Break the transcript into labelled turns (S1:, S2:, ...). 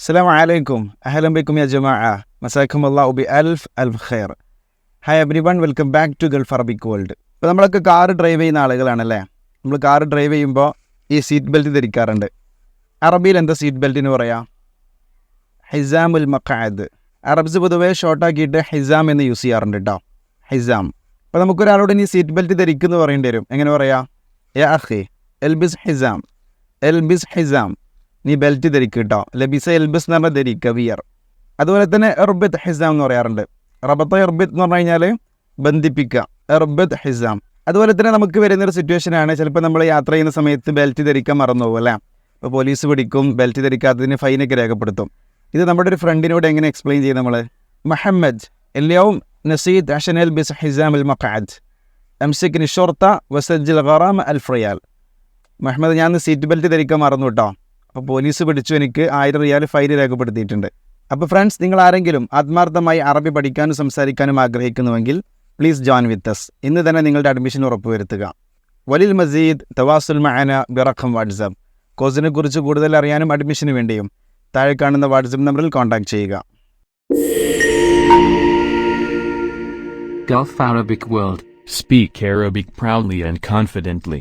S1: السلام عليكم أهلا بكم يا جماعة مساكم الله بألف ألف خير hi everyone welcome back to Gulf Arabic world ഇപ്പോൾ നമ്മളൊക്കെ car drive ചെയ്യുന്ന ആളുകളാണല്ലേ നമ്മൾ കാർ ഡ്രൈവ് ചെയ്യുമ്പോൾ ഈ സീറ്റ് ബെൽറ്റ് ധരിക്കാറുണ്ട് അറബിയിൽ എന്താ സീറ്റ് ബെൽറ്റിന് പറയാം ഹിസാമുൽ മക്കാദ് അറബ്സ് പൊതുവേ ഷോർട്ടാക്കിയിട്ട് ഹിസാം എന്ന് യൂസ് ചെയ്യാറുണ്ട് കേട്ടോ ഹിസാം അപ്പോൾ നമുക്കൊരാളോട് ഇനി സീറ്റ് ബെൽറ്റ് ധരിക്കുന്നു പറയേണ്ടി വരും എങ്ങനെ പറയാം യാ അഹി എൽബിസ് ഹിസാം എൽബിസ് ഹിസാം നീ ബെൽറ്റ് ധരിക്കുക കേട്ടോ ലബിസ എൽബിസ് എന്ന് പറഞ്ഞാൽ ധരിക്കുക വിയർ അതുപോലെ തന്നെ എർബത്ത് ഹിസാം എന്ന് പറയാറുണ്ട്. റബത്ത് എർബത്ത് എന്ന് പറഞ്ഞു കഴിഞ്ഞാൽ ബന്ധിപ്പിക്കുക എർബത്ത് ഹിസാം. അതുപോലെ തന്നെ നമുക്ക് വരുന്നൊരു സിറ്റുവേഷനാണ് ചിലപ്പോൾ നമ്മൾ യാത്ര ചെയ്യുന്ന സമയത്ത് ബെൽറ്റ് ധരിക്കാൻ മറന്നു പോകും അല്ലേ? ഇപ്പോൾ പോലീസ് പിടിക്കും ബെൽറ്റ് ധരിക്കാത്തതിന് ഫൈനൊക്കെ രേഖപ്പെടുത്തും. ഇത് നമ്മുടെ ഒരു ഫ്രണ്ടിനോട് എങ്ങനെ എക്സ്പ്ലെയിൻ ചെയ്യും നമ്മൾ മഹമ്മദ് എല്ലാവും നസീദ് അഷനൽ ബിസ് ഹിസാം അൽ മഖാദ്. എംസിഖ് നിഷോർത്ത വസജ്ജിൽ ഖറാം അൽ ഫ്രിയാൽ. മഹമ്മദ് ഞാൻ സീറ്റ് ബെൽറ്റ് ധരിക്കാൻ മറന്നു കേട്ടോ അപ്പോൾ പോലീസ് പിടിച്ചു എനിക്ക് ആയിരം റിയാൽ ഫൈൻ രേഖപ്പെടുത്തിയിട്ടുണ്ട്. അപ്പോൾ ഫ്രണ്ട്സ് നിങ്ങൾ ആരെങ്കിലും ആത്മാർത്ഥമായി അറബി പഠിക്കാനും സംസാരിക്കാനും ആഗ്രഹിക്കുന്നുവെങ്കിൽ പ്ലീസ് ജോയിൻ വിത്ത് അസ് ഇന്ന് തന്നെ നിങ്ങളുടെ അഡ്മിഷൻ ഉറപ്പുവരുത്തുക. വലിൽ മസീദ് തവാസുൽ മഅന ബിറഖം വാട്സപ്പ് കോഴ്സിനെ കുറിച്ച് കൂടുതൽ അറിയാനും അഡ്മിഷന് വേണ്ടിയും താഴെ കാണുന്ന വാട്സപ്പ് നമ്പറിൽ കോൺടാക്ട് ചെയ്യുക.
S2: Gulf Arabic World. Speak Arabic proudly and confidently.